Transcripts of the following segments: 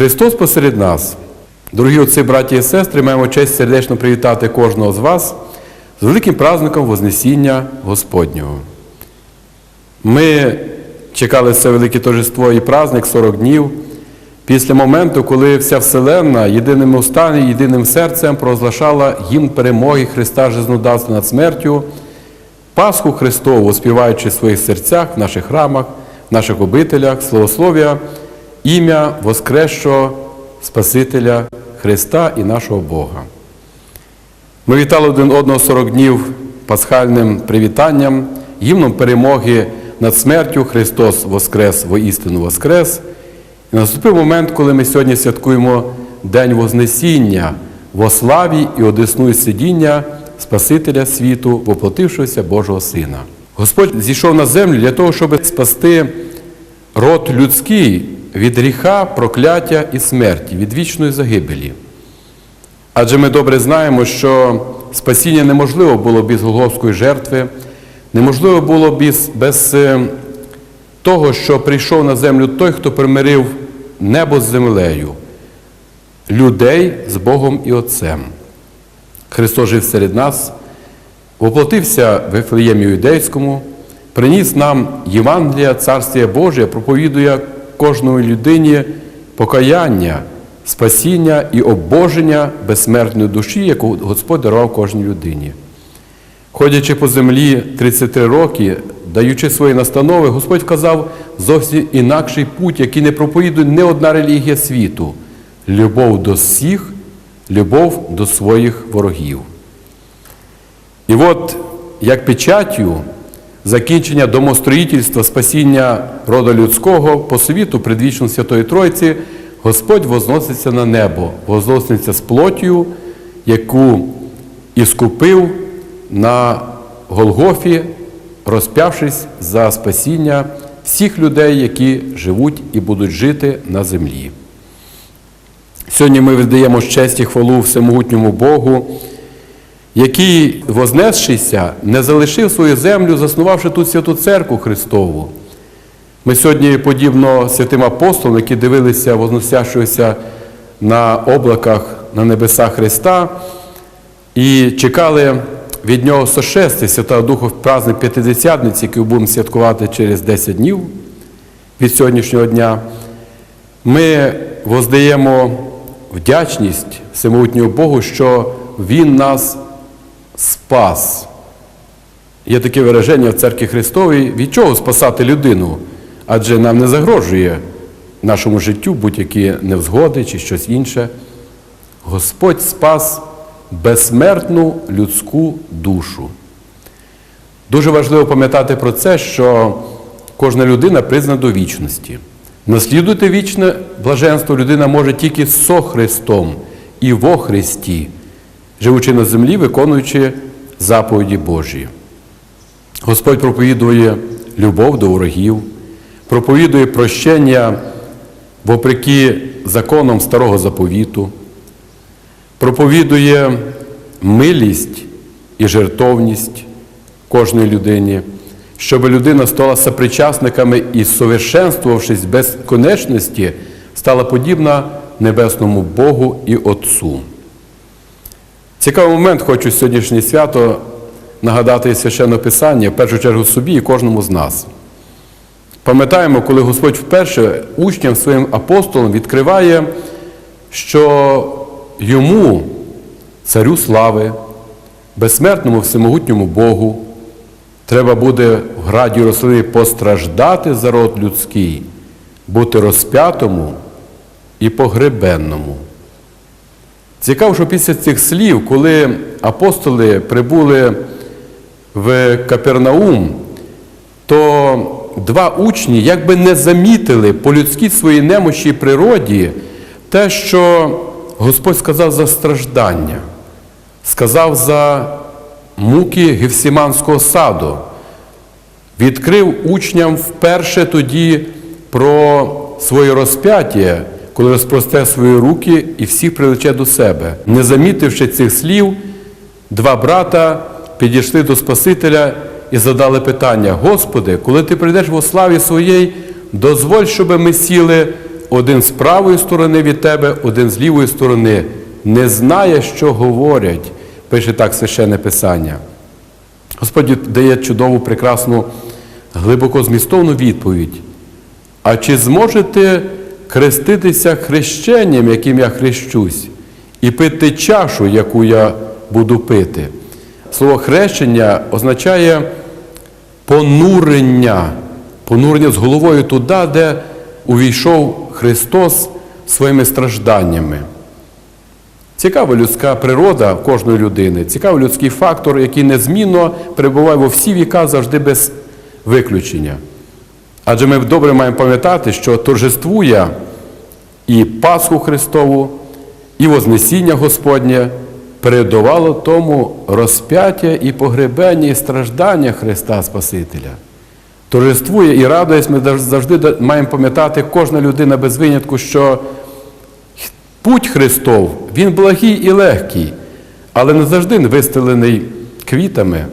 Христос посеред нас. Дорогі отці, браті і сестри, маємо честь сердечно привітати кожного з вас з великим праздником Вознесіння Господнього. Ми чекали це велике торжество і праздник 40 днів після моменту, коли вся Вселенна єдиним устами, єдиним серцем прозглашала гімн перемоги Христа Жизнодавства над смертю, Пасху Христову, співаючи в своїх серцях, в наших храмах, в наших обителях, словослов'я, ім'я Воскресшого Спасителя Христа і нашого Бога. Ми вітали один одного 40 днів пасхальним привітанням, гімном перемоги над смертю Христос Воскрес, воістину Воскрес. І наступив момент, коли ми сьогодні святкуємо День Вознесіння во славі і одесну сидіння Спасителя світу, воплотившогося Божого Сина. Господь зійшов на землю для того, щоб спасти род людський від гріха, прокляття і смерті, від вічної загибелі. Адже ми добре знаємо, що спасіння неможливо було без Голговської жертви, неможливо було без, без е, того, що прийшов на землю той, хто примирив небо з землею, людей з Богом і Отцем. Христос жив серед нас, воплотився в Ефлеємі Юдейському, приніс нам Євангелія Царствія Божє, проповідує кожної людині покаяння, спасіння і обоження безсмертної душі, яку Господь дарував кожній людині. Ходячи по землі 33 роки, даючи свої настанови, Господь вказав зовсім інакший путь, який не проповідує не одна релігія світу любов до всіх, любов до своїх ворогів. І от, як печаттю закінчення домостроїтельства, спасіння роду людського по світу предвічно Святої Тройці, Господь возноситься на небо, возноситься з плоттю, яку іскупив на Голгофі, розп'явшись за спасіння всіх людей, які живуть і будуть жити на землі. Сьогодні ми віддаємо честь і хвалу всемогутньому Богу, який, вознесшися, не залишив свою землю, заснувавши тут святу церкву Христову. Ми сьогодні, подібно святим апостолам, які дивилися, возносящогося на облаках на небесах Христа, і чекали від Нього сошести Святого Духа в праздник П'ятидесятниці, який будемо святкувати через 10 днів від сьогоднішнього дня, ми воздаємо вдячність всемогутнього Богу, що Він нас спас. Є таке вираження в церкві Христовій, від чого спасати людину? Адже нам не загрожує нашому життю будь-які невзгоди чи щось інше. Господь спас безсмертну людську душу. Дуже важливо пам'ятати про це, що кожна людина признана до вічності. Наслідувати вічне блаженство людина може тільки со Христом і во Христі, живучи на землі, виконуючи заповіді Божі. Господь проповідує любов до ворогів, проповідує прощення вопреки законам старого заповіту, проповідує милість і жертовність кожної людині, щоб людина стала сопричасниками і, совершенствувавшись без конечності, стала подібна небесному Богу і Отцу. Цікавий момент хочу сьогоднішнє свято нагадати священне Писання, в першу чергу собі і кожному з нас. Пам'ятаємо, коли Господь вперше учням своїм апостолам відкриває, що йому, царю слави, безсмертному всемогутньому Богу, треба буде в граді Єрусалимі постраждати за род людський, бути розп'ятому і погребенному. Цікаво, що після цих слів, коли апостоли прибули в Капернаум, то два учні якби не замітили по людській своїй немощі і природі те, що Господь сказав за страждання, сказав за муки Гевсіманського саду, відкрив учням вперше тоді про своє розп'яття, коли розпросте свої руки і всіх прилече до себе. Не замітивши цих слів, два брата підійшли до Спасителя і задали питання: Господи, коли ти прийдеш во славі своєї, дозволь, щоб ми сіли один з правої сторони від тебе, один з лівої сторони, не знає, що говорять, пише так священне Писання. Господь дає чудову, прекрасну, глибоко змістовну відповідь. А чи зможете хреститися хрещенням, яким я хрещусь, і пити чашу, яку я буду пити? Слово хрещення означає понурення, понурення з головою туди, де увійшов Христос своїми стражданнями. Цікава людська природа кожної людини, цікавий людський фактор, який незмінно перебуває во всі віка завжди без виключення. Адже ми добре маємо пам'ятати, що торжествує і Пасху Христову, і Вознесіння Господнє передувало тому розп'яття і погребення, і страждання Христа Спасителя. Торжествує і радується, ми завжди маємо пам'ятати кожна людина без винятку, що путь Христов, він благий і легкий, але не завжди вистелений квітами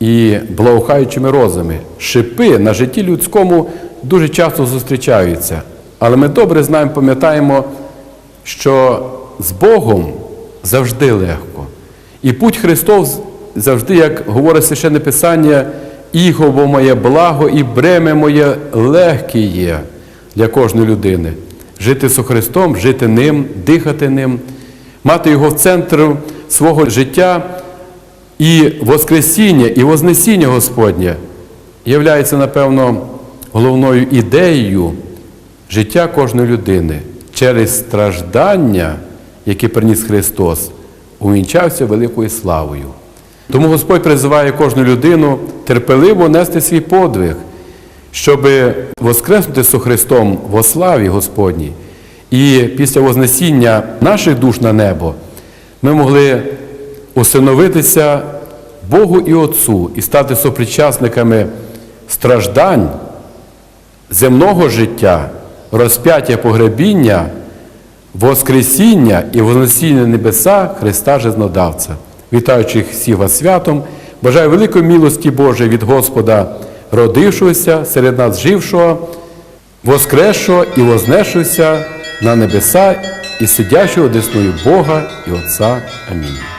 і благоухаючими розами. Шипи на житті людському дуже часто зустрічаються. Але ми добре знаємо, пам'ятаємо, що з Богом завжди легко. І путь Христов завжди, як говорить священне Писання, іго моє благо і бреме моє легке є для кожної людини. Жити з Христом, жити ним, дихати ним, мати його в центрі свого життя. І Воскресіння, і Вознесіння Господнє являється, напевно, головною ідеєю життя кожної людини. Через страждання, які приніс Христос, увінчався великою славою. Тому Господь призиває кожну людину терпеливо нести свій подвиг, щоб воскреснути з Христом во славі Господній. І після Вознесіння наших душ на небо ми могли усиновитися Богу і Отцу і стати сопричасниками страждань земного життя, розп'яття погребіння, Воскресіння і Вознесіння небеса Христа Жизнодавця. Вітаючи всіх вас святом, бажаю великої милості Божої від Господа, родившогося, серед нас жившого, воскресшого і вознесшогося на небеса і сидячого десною Бога і Отця. Амінь.